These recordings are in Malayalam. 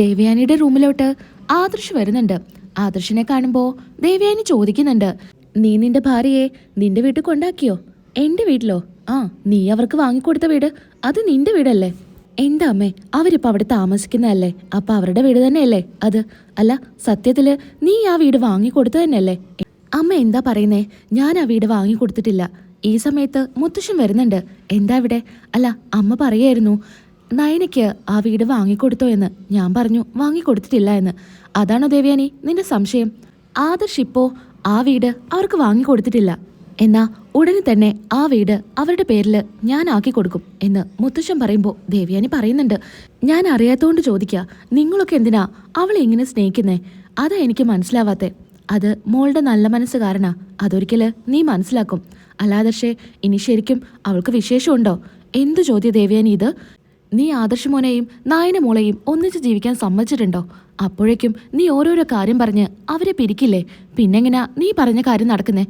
ദേവയാനിയുടെ റൂമിലോട്ട് ആദർശ് വരുന്നുണ്ട്. ആദർശിനെ കാണുമ്പോൾ ദേവയാനി ചോദിക്കുന്നുണ്ട് നീ നിന്റെ ഭാര്യയെ നിന്റെ വീട്ടിൽ കൊണ്ടാക്കിയോ? എന്റെ വീട്ടിലോ? ആ നീ അവർക്ക് വാങ്ങിക്കൊടുത്ത വീട് അത് നിന്റെ വീടല്ലേ? എന്താ അമ്മേ അവരിപ്പോൾ അവിടെ താമസിക്കുന്നതല്ലേ? അപ്പൊ അവരുടെ വീട് തന്നെയല്ലേ അത്? അല്ല സത്യത്തിൽ നീ ആ വീട് വാങ്ങിക്കൊടുത്തു തന്നെയല്ലേ? അമ്മ എന്താ പറയുന്നേ ഞാൻ ആ വീട് വാങ്ങിക്കൊടുത്തിട്ടില്ല. ഈ സമയത്ത് മുത്തശ്ശൻ വരുന്നുണ്ട്. എന്താ ഇവിടെ? അല്ല അമ്മ പറയായിരുന്നു നയനയ്ക്ക് ആ വീട് വാങ്ങിക്കൊടുത്തോ എന്ന് ഞാൻ പറഞ്ഞു. വാങ്ങിക്കൊടുത്തിട്ടില്ല എന്ന്. അതാണോ ദേവയാനി നിന്റെ സംശയം? ആദർശ് ഇപ്പോ ആ വീട് അവർക്ക് വാങ്ങിക്കൊടുത്തിട്ടില്ല. എന്നാ ഉടനെ തന്നെ ആ വീട് അവരുടെ പേരിൽ ഞാൻ ആക്കി കൊടുക്കും എന്ന് മുത്തശ്ശൻ പറയുമ്പോൾ ദേവയാനി പറയുന്നുണ്ട്. ഞാൻ അറിയാത്തോണ്ട് ചോദിക്കുക നിങ്ങളൊക്കെ എന്തിനാ അവളെ ഇങ്ങനെ സ്നേഹിക്കുന്നേ? അതാ എനിക്ക് മനസ്സിലാവാത്തെ. അത് മോളുടെ നല്ല മനസ്സ് കാരണാ അതൊരിക്കൽ നീ മനസ്സിലാക്കും. അല്ലാദർശേ ഇനി ശരിക്കും അവൾക്ക് വിശേഷമുണ്ടോ? എന്തു ചോദ്യ ദേവയാനി ഇത്? നീ ആദർശ മോനെയും നായന മോളെയും ഒന്നിച്ച് ജീവിക്കാൻ സമ്മതിച്ചിട്ടുണ്ടോ? അപ്പോഴേക്കും നീ ഓരോരോ കാര്യം പറഞ്ഞ് അവരെ പിരിക്കില്ലേ? പിന്നെങ്ങനാ നീ പറഞ്ഞ കാര്യം നടക്കുന്നേ?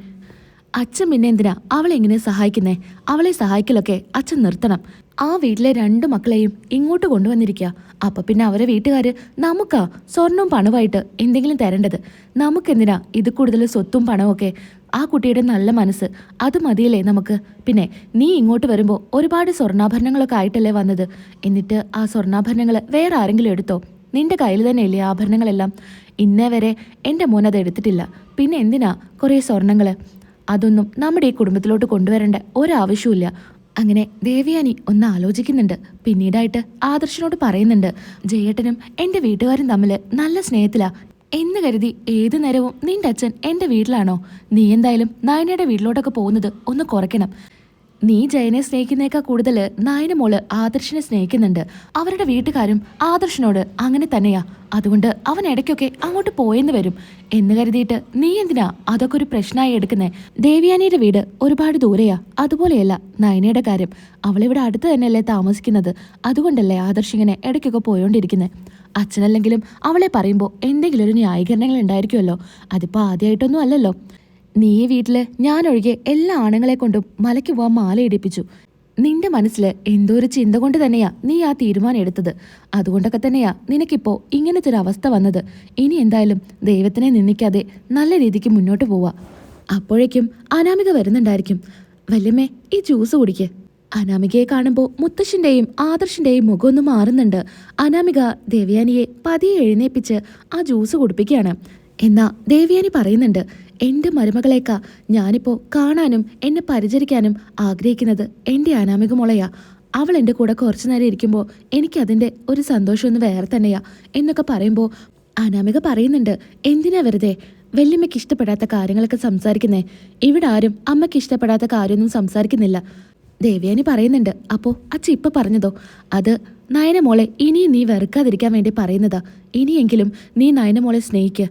അച്ഛൻ പിന്നെ എന്തിനാ അവളെ എങ്ങനെ സഹായിക്കുന്നേ? അവളെ സഹായിക്കലൊക്കെ അച്ഛൻ നിർത്തണം. ആ വീട്ടിലെ രണ്ട് മക്കളെയും ഇങ്ങോട്ട് കൊണ്ടുവന്നിരിക്കുക അപ്പൊ പിന്നെ അവരെ വീട്ടുകാര് നമുക്കാ സ്വർണവും പണവുമായിട്ട് എന്തെങ്കിലും തരേണ്ടത്? നമുക്കെന്തിനാ ഇത് കൂടുതൽ സ്വത്തും പണവും ഒക്കെ ആ കുട്ടിയുടെ നല്ല മനസ്സ് അത് മതിയല്ലേ നമുക്ക്? പിന്നെ നീ ഇങ്ങോട്ട് വരുമ്പോൾ ഒരുപാട് സ്വർണാഭരണങ്ങളൊക്കെ ആയിട്ടല്ലേ വന്നത്? എന്നിട്ട് ആ സ്വർണാഭരണങ്ങൾ വേറെ ആരെങ്കിലും എടുത്തോ? നിന്റെ കയ്യിൽ തന്നെയല്ലേ ആഭരണങ്ങളെല്ലാം? ഇന്നേ വരെ എന്റെ മോൻ അത് എടുത്തിട്ടില്ല. പിന്നെ എന്തിനാ കുറേ സ്വർണങ്ങൾ അതൊന്നും നമ്മുടെ ഈ കുടുംബത്തിലോട്ട് കൊണ്ടുവരേണ്ട ഒരാവശ്യമില്ല അങ്ങനെ ദേവയാനി ഒന്ന് ആലോചിക്കുന്നുണ്ട്. പിന്നീടായിട്ട് ആദർശനോട് പറയുന്നുണ്ട് ജയേട്ടനും എന്റെ വീട്ടുകാരും തമ്മിൽ നല്ല സ്നേഹത്തിലാ. എന്ന് കരുതി ഏതു നേരവും നിന്റെ അച്ഛൻ എന്റെ വീട്ടിലാണോ? നീ എന്തായാലും നായനയുടെ വീട്ടിലോട്ടൊക്കെ പോകുന്നത് ഒന്ന് കുറയ്ക്കണം. നീ ജയനെ സ്നേഹിക്കുന്നേക്കാൾ കൂടുതൽ നായന മോൾ ആദർശിനെ സ്നേഹിക്കുന്നുണ്ട്. അവരുടെ വീട്ടുകാരും ആദർശനോട് അങ്ങനെ തന്നെയാ. അതുകൊണ്ട് അവൻ ഇടയ്ക്കൊക്കെ അങ്ങോട്ട് പോയെന്ന് വരും. എന്ന് കരുതിയിട്ട് നീ എന്തിനാ അതൊക്കെ ഒരു പ്രശ്നമായി എടുക്കുന്നേ? ദേവിയാനിയുടെ വീട് ഒരുപാട് ദൂരെയാ. അതുപോലെയല്ല നയനയുടെ കാര്യം. അവളിവിടെ അടുത്ത് തന്നെയല്ലേ താമസിക്കുന്നത്. അതുകൊണ്ടല്ലേ ആദർശ് ഇങ്ങനെ ഇടയ്ക്കൊക്കെ പോയോണ്ടിരിക്കുന്നത് അച്ഛനല്ലെങ്കിലും അവളെ പറയുമ്പോൾ എന്തെങ്കിലും ഒരു ന്യായീകരണങ്ങൾ ഉണ്ടായിരിക്കുമല്ലോ. അതിപ്പോൾ ആദ്യമായിട്ടൊന്നും അല്ലല്ലോ. നീ ഈ വീട്ടിൽ ഞാനൊഴികെ എല്ലാ ആണുങ്ങളെ കൊണ്ടും മലയ്ക്ക് പോവാൻ മാല ഇടിപ്പിച്ചു. നിന്റെ മനസ്സിൽ എന്തോ ഒരു ചിന്ത കൊണ്ട് തന്നെയാ നീ ആ തീരുമാനം എടുത്തത്. അതുകൊണ്ടൊക്കെ തന്നെയാ നിനക്കിപ്പോ ഇങ്ങനത്തെ ഒരു അവസ്ഥ വന്നത്. ഇനി എന്തായാലും ദൈവത്തിനെ നിന്ദിക്കാതെ നല്ല രീതിക്ക് മുന്നോട്ട് പോവാ. അപ്പോഴേക്കും അനാമിക വരുന്നുണ്ടായിരിക്കും. വല്യമ്മേ ഈ ജ്യൂസ് കുടിക്ക്. അനാമികയെ കാണുമ്പോൾ മുത്തശ്ശന്റെയും ആദർശിന്റെയും മുഖമൊന്ന് മാറുന്നുണ്ട്. അനാമിക ദേവയാനിയെ പതിയെ എഴുന്നേപ്പിച്ച് ആ ജ്യൂസ് കുടിപ്പിക്കുകയാണ്. എന്നാ ദേവയാനി പറയുന്നുണ്ട് എന്റെ മരുമകളേക്കാ ഞാനിപ്പോ കാണാനും എന്നെ പരിചരിക്കാനും ആഗ്രഹിക്കുന്നത് എന്റെ അനാമിക മോളയാ അവൾ എന്റെ കൂടെ കുറച്ചു നേരം ഇരിക്കുമ്പോൾ എനിക്കതിന്റെ ഒരു സന്തോഷമൊന്ന് വേറെ തന്നെയാ എന്നൊക്കെ പറയുമ്പോൾ അനാമിക പറയുന്നുണ്ട് എന്തിനാ വെറുതെ? വല്യമ്മയ്ക്ക് ഇഷ്ടപ്പെടാത്ത കാര്യങ്ങളൊക്കെ സംസാരിക്കുന്നേ. ഇവിടെ ആരും അമ്മയ്ക്ക് ഇഷ്ടപ്പെടാത്ത കാര്യമൊന്നും സംസാരിക്കുന്നില്ല. ദേവയാനി പറയുന്നുണ്ട് അപ്പോ അച്ഛ ഇപ്പൊ പറഞ്ഞതോ? അത് നയന മോളെ ഇനിയും നീ വെറുക്കാതിരിക്കാൻ വേണ്ടി പറയുന്നതാ. ഇനിയെങ്കിലും നീ നയന മോളെ സ്നേഹിക്ക്.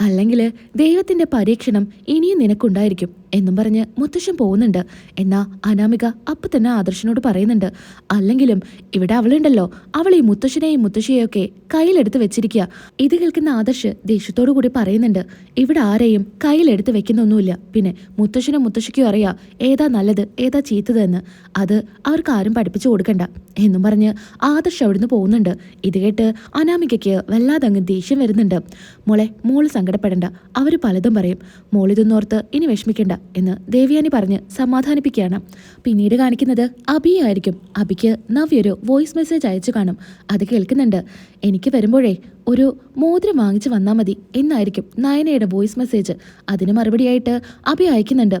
അല്ലെങ്കിൽ ദൈവത്തിന്റെ പരീക്ഷണം ഇനിയും നിനക്കുണ്ടായിരിക്കും എന്നും പറഞ്ഞ് മുത്തശ്ശൻ പോകുന്നുണ്ട്. എന്നാ അനാമിക അപ്പ തന്നെ ആദർശനോട് പറയുന്നുണ്ട്. അല്ലെങ്കിലും ഇവിടെ അവളുണ്ടല്ലോ. അവൾ ഈ മുത്തശ്ശനെയും മുത്തശ്ശിയെയൊക്കെ കയ്യിലെടുത്ത് വെച്ചിരിക്കുക ഇത് കേൾക്കുന്ന ആദർശ് ദേഷ്യത്തോടു കൂടി പറയുന്നുണ്ട്. ഇവിടെ ആരെയും കയ്യിലെടുത്ത് വെക്കുന്നൊന്നുമില്ല. പിന്നെ മുത്തശ്ശനും മുത്തശ്ശിക്കും അറിയാം ഏതാ നല്ലത് ഏതാ ചീത്തതെന്ന്. അത് അവർക്ക് ആരും പഠിപ്പിച്ചു കൊടുക്കണ്ട എന്നും പറഞ്ഞ് ആദർശ് അവിടുന്ന് പോകുന്നുണ്ട്. ഇത് കേട്ട് അനാമികയ്ക്ക് വല്ലാതെ അങ്ങ് ദേഷ്യം വരുന്നുണ്ട്. മോളെ മോൾ സങ്കടപ്പെടണ്ട. അവർ പലതും പറയും. മോളിതൊന്നോർത്ത് ഇനി വിഷമിക്കണ്ട എന്ന് ദേവ്യാനി പറഞ്ഞ് സമാധാനിപ്പിക്കുകയാണ്. പിന്നീട് കാണിക്കുന്നത് അബി ആയിരിക്കും. അബിക്ക് നവ്യൊരു വോയിസ് മെസ്സേജ് അയച്ചു കാണും. അത് കേൾക്കുന്നുണ്ട്. എനിക്ക് വരുമ്പോഴേ ഒരു മോതിരം വാങ്ങിച്ചു വന്നാൽ മതി എന്നായിരിക്കും നയനയുടെ വോയിസ് മെസ്സേജ്. അതിന് മറുപടിയായിട്ട് അഭി അയക്കുന്നുണ്ട്.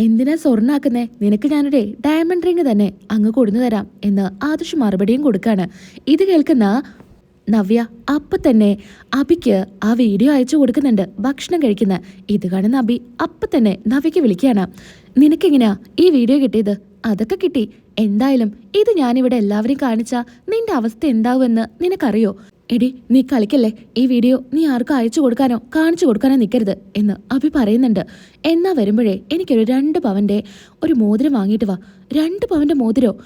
എന്തിനാ സ്വർണാക്കുന്നേ? നിനക്ക് ഞാനൊരു ഡയമണ്ട് റിങ് തന്നെ അങ്ങ് കൊടുന്നു തരാം എന്ന് ആദർശ് മറുപടിയും കൊടുക്കാണ്. ഇത് കേൾക്കുന്ന നവ്യ അപ്പ തന്നെ അബിക്ക് ആ വീഡിയോ അയച്ചു കൊടുക്കുന്നുണ്ട്. ഭക്ഷണം കഴിക്കുന്ന. ഇത് കാണുന്ന അബി അപ്പ തന്നെ നവ്യക്ക് വിളിക്കുകയാണ്. നിനക്കെങ്ങനെയാ ഈ വീഡിയോ കിട്ടിയത്? അതൊക്കെ കിട്ടി. എന്തായാലും ഇത് ഞാനിവിടെ എല്ലാവരെയും കാണിച്ച നിന്റെ അവസ്ഥ എന്താവുമെന്ന് നിനക്കറിയോ? എടി നീ കളിക്കല്ലേ? ഈ വീഡിയോ നീ ആർക്കും അയച്ചു കൊടുക്കാനോ കാണിച്ചു കൊടുക്കാനോ നിൽക്കരുത് എന്ന് അഭി പറയുന്നുണ്ട്. എന്നാ വരുമ്പോഴേ എനിക്കൊരു രണ്ട് പവന്റെ ഒരു മോതിരം വാങ്ങിയിട്ട് വാ. രണ്ട് പവന്റെ മോതിരോ?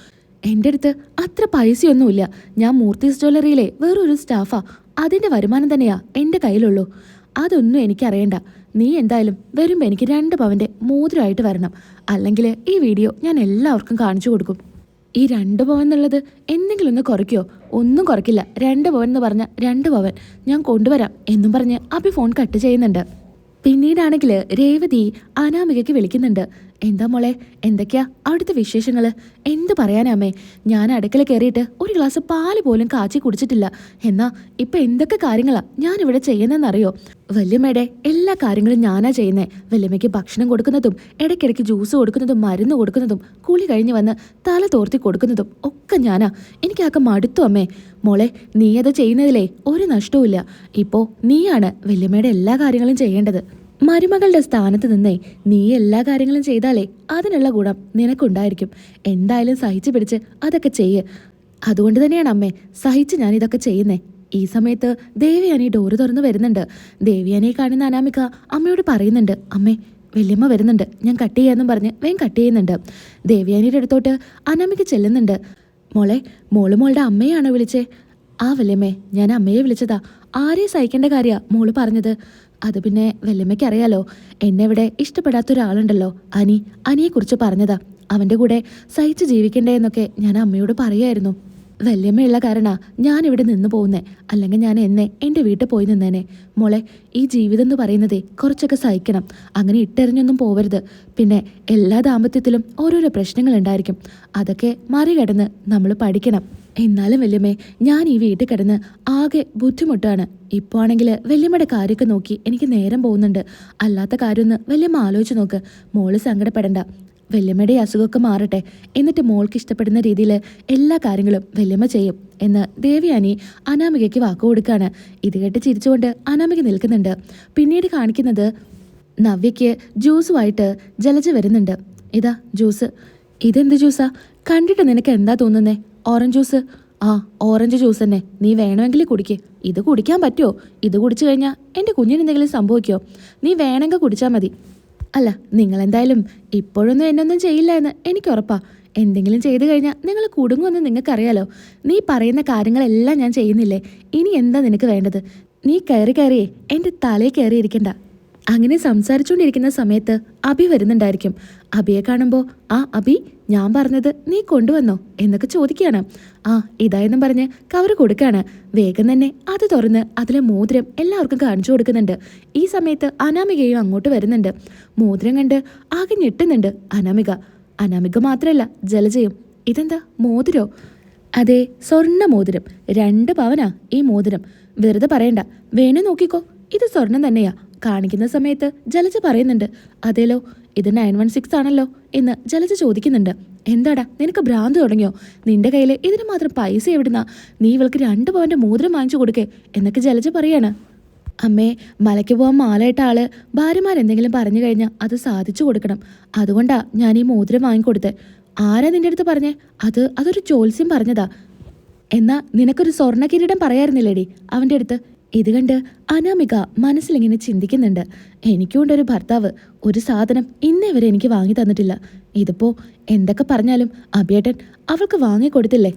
എന്റെ അടുത്ത് അത്ര പൈസയൊന്നുമില്ല. ഞാൻ മൂർത്തി ജ്വല്ലറിയിലെ വേറൊരു സ്റ്റാഫാ. അതിന്റെ വരുമാനം തന്നെയാ എന്റെ കയ്യിലുള്ളൂ. അതൊന്നും എനിക്കറിയണ്ട. നീ എന്തായാലും വരുമ്പോൾ എനിക്ക് രണ്ട് പവന്റെ മോതിരമായിട്ട് വരണം. അല്ലെങ്കിൽ ഈ വീഡിയോ ഞാൻ എല്ലാവർക്കും കാണിച്ചു കൊടുക്കും. ഈ രണ്ട് പവൻ എന്നുള്ളത് എന്തെങ്കിലും ഒന്ന് കുറയ്ക്കോ? ഒന്നും കുറയ്ക്കില്ല. രണ്ട് പവൻ എന്ന് പറഞ്ഞ രണ്ട് പവൻ ഞാൻ കൊണ്ടുവരാം എന്നും പറഞ്ഞ് അഭി ഫോൺ കട്ട് ചെയ്യുന്നുണ്ട്. പിന്നീടാണെങ്കിൽ രേവതി അനാമികയ്ക്ക് വിളിക്കുന്നുണ്ട്. എന്താ മോളെ? എന്തൊക്കെയാ? അവിടുത്തെ വിശേഷങ്ങൾ എന്ത് പറയാനാമേ ഞാൻ അടുക്കള കയറിയിട്ട് ഒരു ഗ്ലാസ് പാൽ പോലും കാച്ചി കുടിച്ചിട്ടില്ല. എന്നാ ഇപ്പൊ എന്തൊക്കെ കാര്യങ്ങളാ ഞാൻ ഇവിടെ ചെയ്യുന്നതെന്നറിയോ? വല്യമ്മയുടെ എല്ലാ കാര്യങ്ങളും ഞാനാ ചെയ്യുന്നത് വല്യമ്മയ്ക്ക് ഭക്ഷണം കൊടുക്കുന്നതും ഇടയ്ക്കിടയ്ക്ക് ജ്യൂസ് കൊടുക്കുന്നതും മരുന്ന് കൊടുക്കുന്നതും കുളി കഴിഞ്ഞ് വന്ന് തല തോർത്തി കൊടുക്കുന്നതും ഒക്കെ ഞാനാ. എനിക്കാക്ക മടുത്തു അമ്മേ. മോളെ നീ അത് ചെയ്യുന്നതിലേ ഒരു നഷ്ടവും ഇപ്പോ നീയാണ് വല്യമ്മയുടെ എല്ലാ കാര്യങ്ങളും ചെയ്യേണ്ടത്. മരുമകളുടെ സ്ഥാനത്ത് നിന്നേ നീ എല്ലാ കാര്യങ്ങളും ചെയ്താലേ അതിനുള്ള ഗുണം നിനക്കുണ്ടായിരിക്കും. എന്തായാലും സഹിച്ചു പിടിച്ച് അതൊക്കെ ചെയ്യ്. അതുകൊണ്ട് തന്നെയാണ് അമ്മേ സഹിച്ച് ഞാൻ ഇതൊക്കെ ചെയ്യുന്നേ. ഈ സമയത്ത് ദേവിയാനി ഡോറ് തുറന്ന് വരുന്നുണ്ട്. ദേവിയാനിയെ കാണുന്ന അനാമിക അമ്മയോട് പറയുന്നുണ്ട് അമ്മേ വല്യമ്മ വരുന്നുണ്ട്. ഞാൻ കട്ട് ചെയ്യാന്നും പറഞ്ഞ് വേഗം കട്ട് ചെയ്യുന്നുണ്ട്. ദേവിയാനിയുടെ അടുത്തോട്ട് അനാമിക ചെല്ലുന്നുണ്ട്. മോളെ മോൾ മോളുടെ അമ്മയാണോ വിളിച്ചേ? ആ വല്യമ്മേ ഞാൻ അമ്മയെ വിളിച്ചതാ. ആരെയും സഹിക്കേണ്ട കാര്യമാണ് മോൾ പറഞ്ഞത്. അത് പിന്നെ വല്യമ്മയ്ക്ക് അറിയാലോ എന്നെ ഇവിടെ ഇഷ്ടപ്പെടാത്ത ഒരാളുണ്ടല്ലോ അനി അനിയെക്കുറിച്ച് പറഞ്ഞതാ. അവന്റെ കൂടെ സഹിച്ച് ജീവിക്കണ്ടേ എന്നൊക്കെ ഞാൻ അമ്മയോട് പറയായിരുന്നു വല്യമ്മയുള്ള കാരണ ഞാൻ ഇവിടെ നിന്ന് പോകുന്നേ അല്ലെങ്കിൽ ഞാൻ എന്നെ എന്റെ വീട്ടിൽ പോയി നിന്നേനെ. മോളെ ഈ ജീവിതം എന്ന് പറയുന്നതേ കുറച്ചൊക്കെ സഹിക്കണം അങ്ങനെ ഇട്ടെറിഞ്ഞൊന്നും പോവരുത്. പിന്നെ എല്ലാ ദാമ്പത്യത്തിലും ഓരോരോ പ്രശ്നങ്ങൾ ഉണ്ടായിരിക്കും അതൊക്കെ മറികടന്ന് നമ്മൾ പഠിക്കണം. എന്നാലും വല്യമ്മേ ഞാൻ ഈ വീട്ടിൽ കിടന്ന് ആകെ ബുദ്ധിമുട്ടാണ്. ഇപ്പോൾ ആണെങ്കിൽ വല്യമ്മയുടെ കാര്യമൊക്കെ നോക്കി എനിക്ക് നേരം പോകുന്നുണ്ട്. അല്ലാത്ത കാര്യമൊന്ന് വല്യമ്മ ആലോചിച്ച് നോക്ക്. മോൾ സങ്കടപ്പെടണ്ട. വല്യമ്മയുടെ അസുഖമൊക്കെ മാറട്ടെ. എന്നിട്ട് മോൾക്ക് ഇഷ്ടപ്പെടുന്ന രീതിയിൽ എല്ലാ കാര്യങ്ങളും വല്യമ്മ ചെയ്യും എന്ന് ദേവിയാനി അനാമികയ്ക്ക് വാക്കു കൊടുക്കുകയാണ് ഇത് കേട്ട് ചിരിച്ചുകൊണ്ട് അനാമിക നിൽക്കുന്നുണ്ട്. പിന്നീട് കാണിക്കുന്നത് നവ്യയ്ക്ക് ജ്യൂസുമായിട്ട് ജലജ വരുന്നുണ്ട്. ഇതാ ജ്യൂസ്. ഇതെന്ത് ജ്യൂസാ? കണ്ടിട്ട് നിനക്ക് എന്താ തോന്നുന്നേ? Orange juice. ആ ഓറഞ്ച് ജ്യൂസ് തന്നെ. നീ വേണമെങ്കിൽ കുടിക്ക്. ഇത് കുടിക്കാൻ പറ്റുമോ ഇത് കുടിച്ചു കഴിഞ്ഞാൽ എന്റെ കുഞ്ഞിന് എന്തെങ്കിലും സംഭവിക്കോ നീ വേണമെങ്കിൽ കുടിച്ചാൽ മതി. അല്ല നിങ്ങൾ എന്തായാലും ഇപ്പോഴൊന്നും എന്നൊന്നും ചെയ്യില്ല എന്ന് എനിക്ക് ഉറപ്പാ. എന്തെങ്കിലും ചെയ്തു കഴിഞ്ഞാൽ നിങ്ങൾ കുടുങ്ങുമെന്ന് നിങ്ങൾക്കറിയാലോ. നീ പറയുന്ന കാര്യങ്ങളെല്ലാം ഞാൻ ചെയ്യുന്നില്ലേ? ഇനി എന്താ നിനക്ക് വേണ്ടത്? നീ കയറി കയറിയേ. എന്റെ തലയിൽ കയറിയിരിക്കണ്ട. അങ്ങനെ സംസാരിച്ചുകൊണ്ടിരിക്കുന്ന സമയത്ത് അഭി വരുന്നുണ്ടായിരിക്കും. അഭിയെ കാണുമ്പോൾ ആ അഭി ഞാൻ പറഞ്ഞത് നീ കൊണ്ടുവന്നോ? എന്നൊക്കെ ചോദിക്കുകയാണ്. ആ ഇതായെന്നും പറഞ്ഞ് കവർ കൊടുക്കുകയാണ്. വേഗം തന്നെ അത് തുറന്ന് അതിലെ മോതിരം എല്ലാവർക്കും കാണിച്ചു കൊടുക്കുന്നുണ്ട്. ഈ സമയത്ത് അനാമികയും അങ്ങോട്ട് വരുന്നുണ്ട്. മോതിരം കണ്ട് ആകെ ഞെട്ടുന്നുണ്ട് അനാമിക. അനാമിക മാത്രമല്ല ജലജയും. ഇതെന്താ മോതിരോ? അതെ സ്വർണ മോതിരം. രണ്ട് പവനാ ഈ മോതിരം. വെറുതെ പറയണ്ട. വേണേ നോക്കിക്കോ. ഇത് സ്വർണം തന്നെയാ. കാണിക്കുന്ന സമയത്ത് ജലജ പറയുന്നുണ്ട് അതേലോ ഇത് നയൻ വൺ സിക്സ് ആണല്ലോ എന്ന് ജലജ ചോദിക്കുന്നുണ്ട്. എന്താടാ നിനക്ക് ഭ്രാന്ത് തുടങ്ങിയോ? നിന്റെ കയ്യിൽ ഇതിന് മാത്രം പൈസ എവിടുന്നാ? നീ ഇവൾക്ക് രണ്ട് പവന്റെ മോതിരം വാങ്ങിച്ചു കൊടുക്കേ എന്നൊക്കെ ജലജ പറയാണ്. അമ്മേ മലയ്ക്ക് പോകാൻ മാലയിട്ട ആൾ ഭാര്യമാരെന്തെങ്കിലും പറഞ്ഞു കഴിഞ്ഞാൽ അത് സാധിച്ചു കൊടുക്കണം. അതുകൊണ്ടാ ഞാൻ ഈ മോതിരം വാങ്ങിക്കൊടുത്തേ. ആരാ നിന്റെ അടുത്ത് പറഞ്ഞേ? അത് അതൊരു ജോത്സ്യം പറഞ്ഞതാ. എന്നാ നിനക്കൊരു സ്വർണ കിരീടം പറയായിരുന്നില്ലേടി അവന്റെ അടുത്ത്? ഇത് കണ്ട് അനാമിക മനസ്സിലിങ്ങനെ ചിന്തിക്കുന്നുണ്ട്. എനിക്കുണ്ടൊരു ഭർത്താവ്. ഒരു സാധനം ഇന്നേ വരെ എനിക്ക് വാങ്ങി തന്നിട്ടില്ല. ഇതിപ്പോ എന്തൊക്കെ പറഞ്ഞാലും അബിയേട്ടൻ അവൾക്ക് വാങ്ങി കൊടുത്തില്ലേ?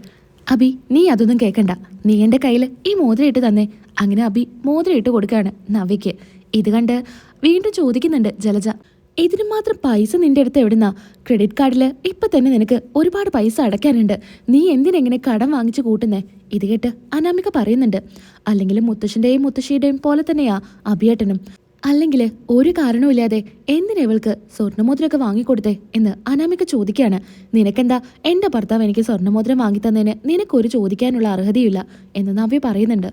അബി നീ അതൊന്നും കേൾക്കണ്ട നീ എന്റെ കയ്യിൽ ഈ മോതിരം ഇട്ട് തന്നെ. അങ്ങനെ അബി മോതിരം ഇട്ട് കൊടുക്കുകയാണ് നവ്യയ്ക്ക്. ഇത് കണ്ട് വീണ്ടും ചോദിക്കുന്നുണ്ട് ജലജ. ഇതിന് മാത്രം പൈസ നിന്റെ അടുത്ത് എവിടുന്നാ? ക്രെഡിറ്റ് കാർഡിൽ ഇപ്പൊ തന്നെ നിനക്ക് ഒരുപാട് പൈസ അടയ്ക്കാനുണ്ട്. നീ എന്തിനെങ്ങനെ കടം വാങ്ങിച്ചു കൂട്ടുന്നേ? ഇത് കേട്ട് അനാമിക പറയുന്നുണ്ട്. അല്ലെങ്കിൽ മുത്തശ്ശന്റെയും മുത്തശ്ശിയുടെയും പോലെ തന്നെയാ അഭിയേട്ടനും അല്ലെങ്കിൽ ഒരു കാരണവുമില്ലാതെ എന്തിനാ ഇവൾക്ക് സ്വർണമോതിരമൊക്കെ വാങ്ങിക്കൊടുത്തേ എന്ന് അനാമിക ചോദിക്കുകയാണ് നിനക്കെന്താ? എന്റെ ഭർത്താവ് എനിക്ക് സ്വർണമോതിരം വാങ്ങിത്തന്നതിന് നിനക്കൊരു ചോദിക്കാനുള്ള അർഹതയില്ല എന്ന് നവ്യ പറയുന്നുണ്ട്.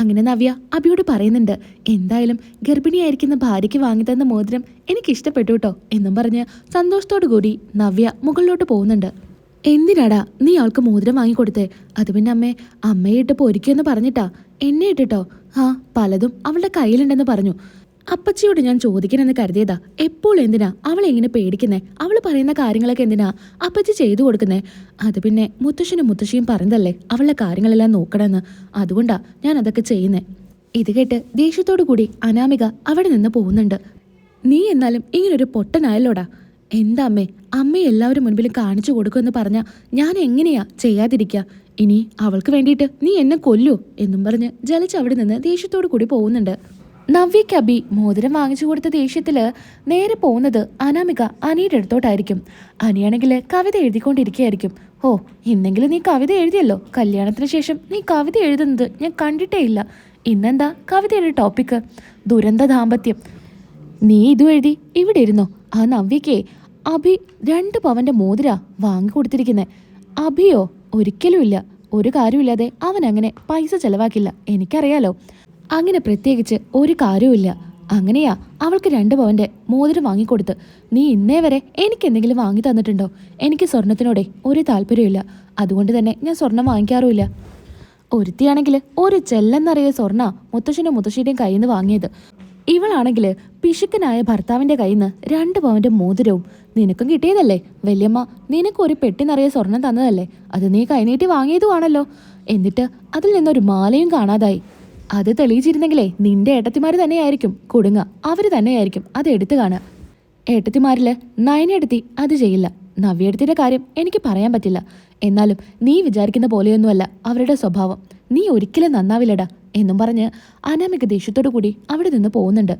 അങ്ങനെ നവ്യ അബിയോട് പറയുന്നുണ്ട് എന്തായാലും ഗർഭിണിയായിരിക്കുന്ന ഭാര്യയ്ക്ക് വാങ്ങിത്തന്ന മോതിരം എനിക്ക് ഇഷ്ടപ്പെട്ടു കേട്ടോ എന്നും പറഞ്ഞ് സന്തോഷത്തോടു കൂടി നവ്യ മുകളിലോട്ട് പോകുന്നുണ്ട്. എന്തിനാടാ നീ അവൾക്ക് മോതിരം വാങ്ങിക്കൊടുത്തേ അത് പിന്നെ അമ്മേ അമ്മയെ ഇട്ട് പൊരിക്കുമെന്ന് പറഞ്ഞിട്ടാ. എന്നെ ഇട്ടിട്ടോ ആ പലതും അവളുടെ കയ്യിലുണ്ടെന്ന് പറഞ്ഞു. അപ്പച്ചിയോട് ഞാൻ ചോദിക്കണമെന്ന് കരുതിയതാ. എപ്പോൾ എന്തിനാ? അവൾ എങ്ങനെ പേടിക്കുന്നേ? അവൾ പറയുന്ന കാര്യങ്ങളൊക്കെ എന്തിനാ? അപ്പച്ചി ചെയ്തു കൊടുക്കുന്നേ? അത് പിന്നെ മുത്തശ്ശനും മുത്തശ്ശിയും പറഞ്ഞതല്ലേ? അവളുടെ കാര്യങ്ങളെല്ലാം നോക്കണമെന്ന്. അതുകൊണ്ടാ ഞാൻ അതൊക്കെ ചെയ്യുന്നേ. ഇത് കേട്ട് ദേഷ്യത്തോടു കൂടി അനാമിക അവിടെ നിന്ന് പോകുന്നുണ്ട്. നീ എന്നാലും ഇങ്ങനൊരു പൊട്ടനായല്ലോടാ. എന്താ അമ്മേ? അമ്മയെ എല്ലാവരും മുൻപിലും കാണിച്ചു കൊടുക്കുമെന്ന് പറഞ്ഞാൽ ഞാൻ എങ്ങനെയാ ചെയ്യാതിരിക്കുക ഇനി അവൾക്ക് വേണ്ടിയിട്ട് നീ എന്നെ കൊല്ലൂ എന്നും പറഞ്ഞ് ജലിച്ച് അവിടെ നിന്ന് ദേഷ്യത്തോടു കൂടി പോകുന്നുണ്ട്. നവ്യയ്ക്ക് അബി മോതിരം വാങ്ങിച്ചു കൊടുത്ത ദേഷ്യത്തിൽ നേരെ പോകുന്നത് അനാമിക അനിയുടെ അടുത്തോട്ടായിരിക്കും. അനിയാണെങ്കിൽ കവിത എഴുതിക്കൊണ്ടിരിക്കുകയായിരിക്കും. ഓ ഇന്നെങ്കിലും നീ കവിത എഴുതിയല്ലോ. കല്യാണത്തിന് ശേഷം നീ കവിത എഴുതുന്നത് ഞാൻ കണ്ടിട്ടേ ഇല്ല. ഇന്നെന്താ കവിതയുടെ ടോപ്പിക്ക് ദുരന്ത ദാമ്പത്യം. നീ ഇതും എഴുതി ഇവിടെ ഇരുന്നോ. ആ നവ്യയ്ക്ക് അഭി രണ്ട് പവന്റെ മോതിര വാങ്ങി വാങ്ങിക്കൊടുത്തിരിക്കുന്നെ അഭിയോ ഒരിക്കലുമില്ല. ഒരു കാര്യമില്ലാതെ അവൻ അങ്ങനെ പൈസ ചെലവാക്കില്ല. എനിക്കറിയാലോ. അങ്ങനെ പ്രത്യേകിച്ച് ഒരു കാര്യവുമില്ല. അങ്ങനെയാ അവൾക്ക് രണ്ട് പവന്റെ മോതിരം വാങ്ങിക്കൊടുത്ത്. നീ ഇന്നേ വരെ എനിക്ക് എന്തെങ്കിലും വാങ്ങി തന്നിട്ടുണ്ടോ? എനിക്ക് സ്വർണത്തിനോടെ ഒരു താല്പര്യമില്ല അതുകൊണ്ട് തന്നെ ഞാൻ സ്വർണം വാങ്ങിക്കാറുമില്ല. ഒരുത്തിയാണെങ്കിൽ ഒരു ചെല്ലെന്നറിയ സ്വർണ മുത്തശ്ശനും മുത്തശ്ശിയുടെയും കയ്യിൽ നിന്ന് വാങ്ങിയത്. ഇവളാണെങ്കിൽ പിശുക്കനായ ഭർത്താവിന്റെ കയ്യിൽ നിന്ന് രണ്ട് പവന്റെ മോതിരവും നിനക്കും കിട്ടിയതല്ലേ? വല്യമ്മ നിനക്ക് ഒരു പെട്ടി നിറയെ സ്വർണം തന്നതല്ലേ? അത് നീ കൈനീട്ടി വാങ്ങിയതുമാണല്ലോ എന്നിട്ട് അതിൽ നിന്നൊരു മാലയും കാണാതായി. അത് തെളിയിച്ചിരുന്നെങ്കിലേ നിന്റെ ഏട്ടത്തിമാര് തന്നെയായിരിക്കും. കൊടുങ്ങ അവർ തന്നെയായിരിക്കും അത് എടുത്തു കാണുക. ഏട്ടത്തിമാരിൽ നയനെടുത്തി അത് ചെയ്യില്ല. നവ്യെടുത്തിന്റെ കാര്യം എനിക്ക് പറയാൻ പറ്റില്ല. എന്നാലും നീ വിചാരിക്കുന്ന പോലെയൊന്നുമല്ല അവരുടെ സ്വഭാവം. നീ ഒരിക്കലും നന്നാവില്ലടാ എന്നും പറഞ്ഞ് അനാമിക ദേഷ്യത്തോടു കൂടി അവിടെ നിന്ന് പോകുന്നുണ്ട്.